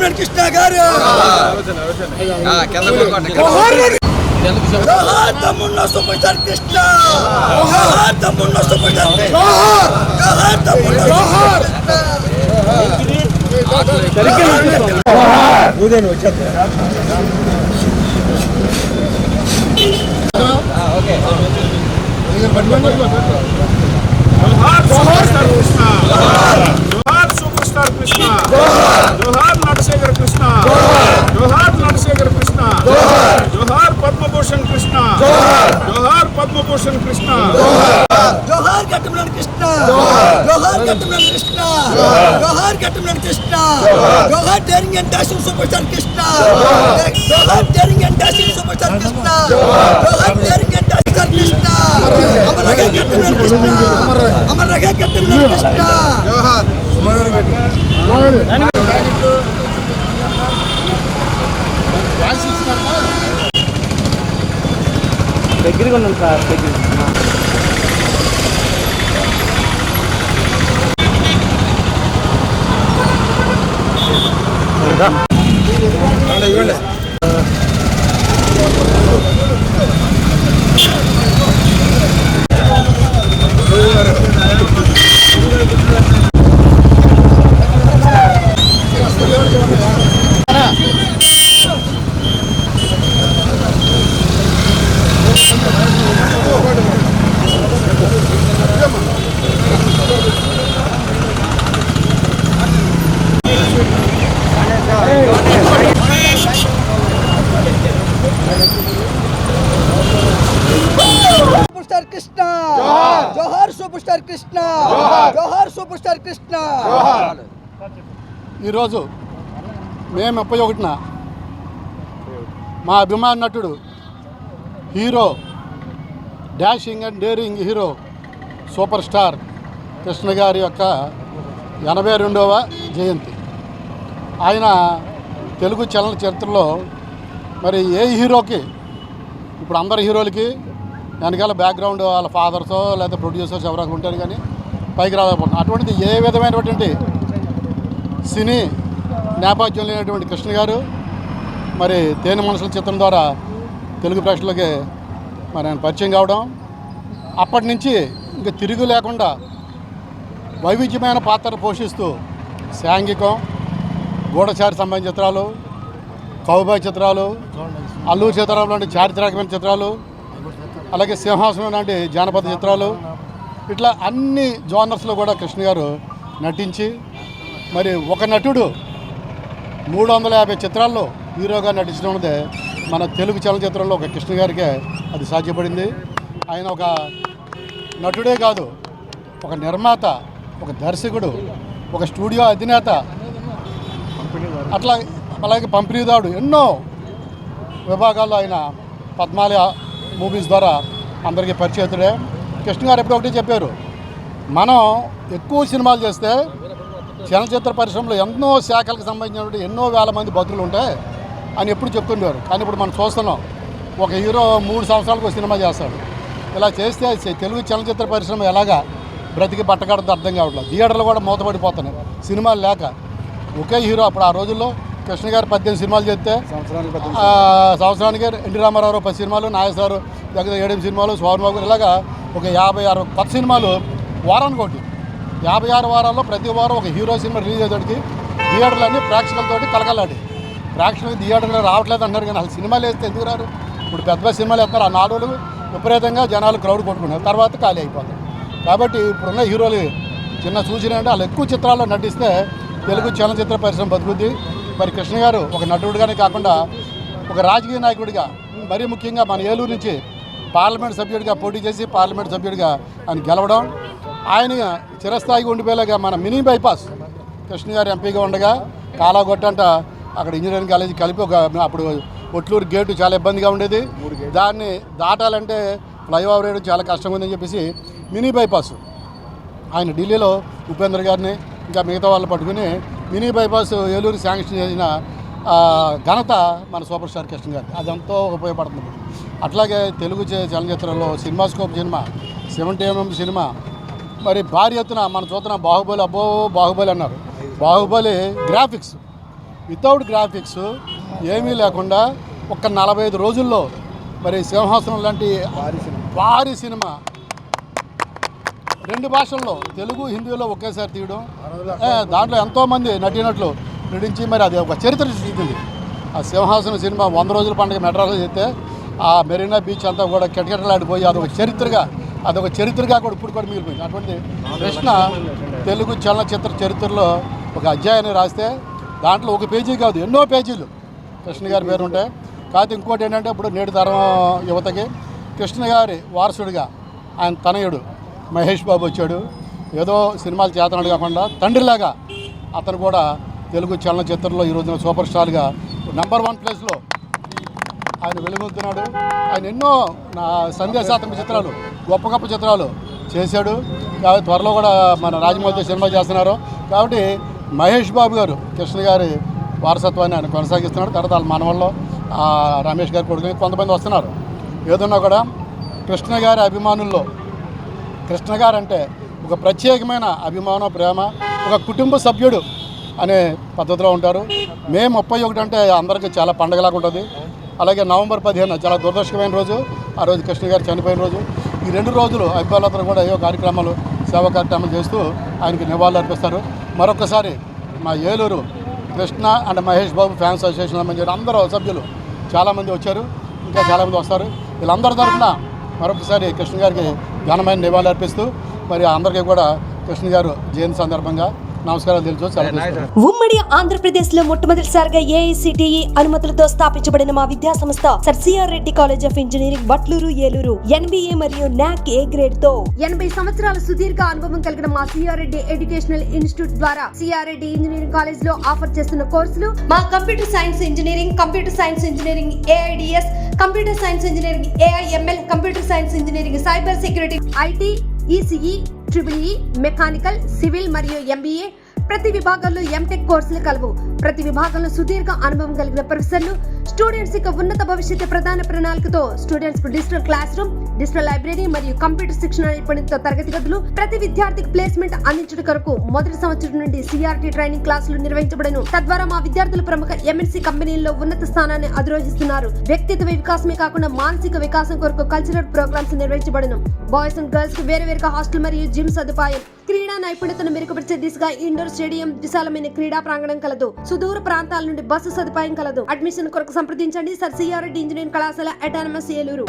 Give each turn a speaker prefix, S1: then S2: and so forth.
S1: గారు.
S2: ఆ, కింద పడుకోండి
S1: జోహార్ తమ్మున్న సూపర్ కృష్ణ. తమ్మున్న సూపర్ కృష్ణ. తమ్మున్న జోహార్
S3: సూపర్ స్టార్ కృష్ణ. జోహార్ సూపర్ స్టార్ కృష్ణ. జోహార్ నటశేఖర్ కృష్ణ. జోహార్ నటశేఖర్ కృష్ణ జోహార్ పద్మభూషణ్ కృష్ణ. జోహార్ పద్మభూషణ్ కృష్ణ.
S1: జోహార్ గట్టంలోని కృష్ణ. జోహార్ గట్టంలోని కృష్ణ. జోహార్ గట్టంలోని కృష్ణ. జోహార్ daring and dashing super star Krishna. Johar daring and dashing super star Krishna. Johar daring and dashing star Krishna. అమరగా గట్టంలోని కృష్ణ. అమరగా గట్టంలోని కృష్ణ. జోహార్.
S4: దగ్గరగా ఉన్నాం సార్ దగ్గర.
S1: ఇవ్వండి సూపర్ స్టార్ కృష్ణ! జోహార్! Super star Krishna! జోహార్! Super star Krishna!
S5: ఈరోజు మే ముప్పై ఒకటిన మా అభిమాన నటుడు hero dashing and daring hero super star Krishna గారి యొక్క ఎనభై రెండవ జయంతి. ఆయన తెలుగు చలన చరిత్రలో మరి ఏ హీరోకి? ఇప్పుడు అందరు హీరోలకి వెనకాల బ్యాక్గ్రౌండ్ వాళ్ళ ఫాదర్సో లేదా ప్రొడ్యూసర్స్ ఎవరైనా ఉంటారు కానీ పైకి రాలేకపోతుంది అటువంటిది ఏ విధమైనటువంటి సినీ నేపథ్యం లేనటువంటి కృష్ణ గారు మరి తేనె మనుషుల చిత్రం ద్వారా తెలుగు ప్రేక్షకులకి మరి ఆయన పరిచయం కావడం అప్పటి నుంచి ఇంకా తిరుగు లేకుండా వైవిధ్యమైన పాత్ర పోషిస్తూ సాంఘికం గూఢచారి సంబంధించిన చిత్రాలు కౌబాయ్ చిత్రాలు అల్లూరు సీతారాం లాంటి చారిత్రాత్మకమైన చిత్రాలు అలాగే సింహాసనం లాంటి జానపద చిత్రాలు ఇట్లా అన్ని జోనర్స్లో కూడా కృష్ణ గారు నటించి మరి ఒక నటుడు మూడు వందల యాభై చిత్రాల్లో హీరోగా నటించడం అనేది మన తెలుగు చలనచిత్రంలో ఒక కృష్ణ గారికే అది సాధ్యపడింది. ఆయన ఒక నటుడే కాదు ఒక నిర్మాత ఒక దర్శకుడు ఒక స్టూడియో అధినేత. అట్లా అలాగే పంపిణీదారుడు ఎన్నో విభాగాల్లో ఆయన పద్మాలయ మూవీస్ ద్వారా అందరికీ పరిచయతుడే కృష్ణ గారు ఎప్పుడు ఒకటి చెప్పారు మనం ఎక్కువ సినిమాలు చేస్తే చలనచిత్ర పరిశ్రమలో ఎన్నో శాఖలకు సంబంధించినటువంటి ఎన్నో వేల మంది భద్రులు ఉంటాయి అని ఎప్పుడు చెప్తుండేవారు. కానీ ఇప్పుడు మనం చూస్తున్నాం ఒక హీరో మూడు సంవత్సరాలకు ఒక సినిమా చేస్తాడు. ఇలా చేస్తే తెలుగు చలనచిత్ర పరిశ్రమ ఎలాగా బ్రతికి బట్టకడతో అర్థం కావట్లేదు. థియేటర్లు కూడా మూతపడిపోతున్నాయి. సినిమాలు లేక ఒకే హీరో అప్పుడు ఆ రోజుల్లో కృష్ణ గారు పద్దెనిమిది సినిమాలు చేస్తే సంవత్సరానికి ఎన్టీ రామారావు పది సినిమాలు నాగేశ్వరు దగ్గర ఏడెనిమిది సినిమాలు స్వర్ణబాబు ఇలాగా ఒక యాభై ఆరు కొత్త సినిమాలు వారానికి ఒకటి. యాభై ఆరు వారాల్లో ప్రతి వారం ఒక హీరో సినిమా రిలీజ్ అయ్యేటికి థియేటర్లన్నీ ప్రేక్షకులతోటి కలకలాడి. ప్రేక్షకులు థియేటర్లో రావట్లేదు అంటారు కానీ అసలు సినిమాలు వేస్తే ఎందుకు రారు? ఇప్పుడు పెద్ద పెద్ద సినిమాలు వేస్తారు ఆ నాలుగు విపరీతంగా జనాలు క్రౌడ్ కొట్టుకున్నారు తర్వాత ఖాళీ అయిపోతారు. కాబట్టి ఇప్పుడున్న హీరోలు చిన్న సూచన అంటే వాళ్ళు ఎక్కువ చిత్రాల్లో నటిస్తే తెలుగు చలనచిత్ర పరిశ్రమ బతుకుద్ది. మరి కృష్ణ గారు ఒక నటుడిగానే కాకుండా ఒక రాజకీయ నాయకుడిగా మరీ ముఖ్యంగా మన ఏలూరు నుంచి పార్లమెంట్ సభ్యుడిగా పోటీ చేసి పార్లమెంట్ సభ్యుడిగా ఆయన గెలవడం ఆయన చిరస్థాయిగా ఉండిపోయేలాగా మన మినీ బైపాస్ కృష్ణ గారు ఎంపీగా ఉండగా కాలాగొట్టంట అక్కడ ఇంజనీరింగ్ కాలేజీ కలిపి ఒక అప్పుడు ఒట్లూరు గేటు చాలా ఇబ్బందిగా ఉండేది. దాన్ని దాటాలంటే ఫ్లైఓవర్ వేయడం చాలా కష్టంగా ఉందని చెప్పేసి మినీ బైపాస్. ఆయన ఢిల్లీలో ఉపేంద్ర గారిని ఇంకా మిగతా వాళ్ళు పట్టుకుని మినీ బైపాస్ ఏలూరు శాంక్షన్ చేసిన ఘనత మన సూపర్ స్టార్ కృష్ణ గారి అది ఎంతో ఉపయోగపడుతుంది. అట్లాగే Telugu చలనచిత్రంలో cinema scope cinema seventy MM cinema మరి భారీ ఎత్తున మనం చూస్తున్న బాహుబలి అబ్బో బాహుబలి అన్నారు. బాహుబలి గ్రాఫిక్స్. వితౌట్ గ్రాఫిక్స్ ఏమీ లేకుండా ఒక నలభై ఐదు రోజుల్లో మరి సింహాసనం లాంటి భారీ సినిమా. రెండు భాషల్లో తెలుగు హిందీలో ఒకేసారి తీయడం. ఏ, దాంట్లో ఎంతోమంది నటినట్లు నటించి మరి అది ఒక చరిత్ర సృష్టించింది ఆ సింహాసనం సినిమా వంద రోజుల పండుగ మెడ్రాస్లో చేస్తే ఆ మెరీనా బీచ్ అంతా కూడా కిటకిటలాడిపోయి అదొక చరిత్రగా అదొక చరిత్రగా కూడా ఇప్పుడు కూడా మిగిలిపోయింది. అటువంటి కృష్ణ తెలుగు చలనచిత్ర చరిత్రలో ఒక అధ్యాయాన్ని రాస్తే దాంట్లో ఒక పేజీ కాదు ఎన్నో పేజీలు కృష్ణ గారి పేరు ఉంటాయి కాకపోతే ఇంకోటి ఏంటంటే ఇప్పుడు నేటి తరం యువతకి కృష్ణ గారి వారసుడిగా ఆయన తనయుడు మహేష్ బాబు వచ్చాడు. ఏదో సినిమాలు చేతనాడు కాకుండా తండ్రిలాగా అతను కూడా తెలుగు చలనచిత్రంలో ఈ రోజున సూపర్ స్టార్గా నెంబర్ వన్ ప్లేస్లో ఆయన వెలుగొందుతున్నాడు. ఆయన ఎన్నో నా సందేశాత్మక చిత్రాలు గొప్ప గొప్ప చిత్రాలు చేశాడు. కాబట్టి త్వరలో కూడా మన రాజమౌళితో సినిమా చేస్తున్నారు. కాబట్టి మహేష్ బాబు గారు కృష్ణ గారి వారసత్వాన్ని ఆయన కొనసాగిస్తున్నాడు. తర్వాత వాళ్ళ మనవల్లో రమేష్ గారి కొడుకుని కొంతమంది వస్తున్నారు. ఏదన్నా కూడా కృష్ణ గారి అభిమానుల్లో కృష్ణ గారు అంటే ఒక ప్రత్యేకమైన అభిమానం ప్రేమ ఒక కుటుంబ సభ్యుడు అనే పద్ధతిలో ఉంటారు. మే ముప్పై ఒకటి అంటే అందరికీ చాలా పండగలాగా ఉంటుంది. అలాగే నవంబర్ పదిహేను చాలా దురదృష్టమైన రోజు. ఆ రోజు కృష్ణ గారు చనిపోయిన రోజు. ఈ రెండు రోజులు అభిమానులందరూ కూడా ఏవో కార్యక్రమాలు సేవా కార్యక్రమాలు చేస్తూ ఆయనకి నివాళులు అర్పిస్తారు మరొకసారి మా Eluru Krishna and Mahesh Babu fans association సంబంధించిన అందరూ సభ్యులు చాలామంది వచ్చారు. ఇంకా చాలామంది వస్తారు. వీళ్ళందరి తరఫున మరొకసారి కృష్ణ గారికి ఘనమైన నివాళులు అర్పిస్తూ మరి అందరికీ కూడా కృష్ణ గారు జయంతి సందర్భంగా తెలుసు.
S6: ఉమ్మడి ఆంధ్రప్రదేశ్లో మొట్టమొదటిసారిగా ఏఐసిటిఈ అనుమతులతో స్థాపించబడిన మా విద్యా సంస్థ sir CR Reddy college of engineering Batluru Eluru NBA మరియు నాక్ ఏ గ్రేడ్తో ఎనభై సంవత్సరాల సుదీర్ఘ అనుభవం కలిగిన మా సిఆర్ రెడ్డి ఎడ్యుకేషనల్ ఇన్స్టిట్యూట్ ద్వారా సిఆర్ రెడ్డి ఇంజనీరింగ్ కాలేజ్లో ఆఫర్ చేస్తున్న కోర్సులు మా computer science engineering computer science engineering AIDS computer science engineering AIML computer science engineering cyber security IT ECE triple E mechanical civil మరియు ఎంబీఏ ప్రతి విభాగంలో ఎంటెక్ కోర్సులు కలవు. ప్రతి విభాగంలో సుదీర్ఘ అనుభవం కలిగిన ప్రొఫెసర్లు స్టూడెంట్స్ యొక్క ఉన్నత భవిష్యత్తు ప్రధాన ప్రణాళికతో స్టూడెంట్స్కు digital class room digital library మరియు కంప్యూటర్ శిక్షణ నైపుణ్యంతో తరగతి గదులు ప్రతి విద్యార్థికి ప్లేస్మెంట్ అందించడం కొరకు మొదటి సంవత్సరం నుండి సిఆర్టీ ట్రైనింగ్ క్లాసులు నిర్వహించబడను. తద్వారా మా విద్యార్థులు ప్రముఖ ఎంఎన్సీ కంపెనీల్లో ఉన్నత స్థానాన్ని అధిరోహిస్తున్నారు. వ్యక్తిత్వ వికాసమే కాకుండా మానసిక వికాసం కొరకు కల్చరల్ ప్రోగ్రామ్స్ నిర్వహించబడను. బాయ్స్ అండ్ గర్ల్స్కి వేరు వేరుగా హాస్టల్ మరియు జిమ్ సదుపాయం క్రీడా నైపుణ్యతను మెరుగుపరిచే దిశగా ఇండోర్ స్టేడియం విశాలమైన క్రీడా ప్రాంగణం కలదు. సుదూర ప్రాంతాల నుండి బస్సు సదుపాయం కలదు. అడ్మిషన్ కొరకు సంప్రదించండి. సర్ సిఆర్డి ఇంజనీరింగ్ కళాశాల అటానమస్ ఏలూరు.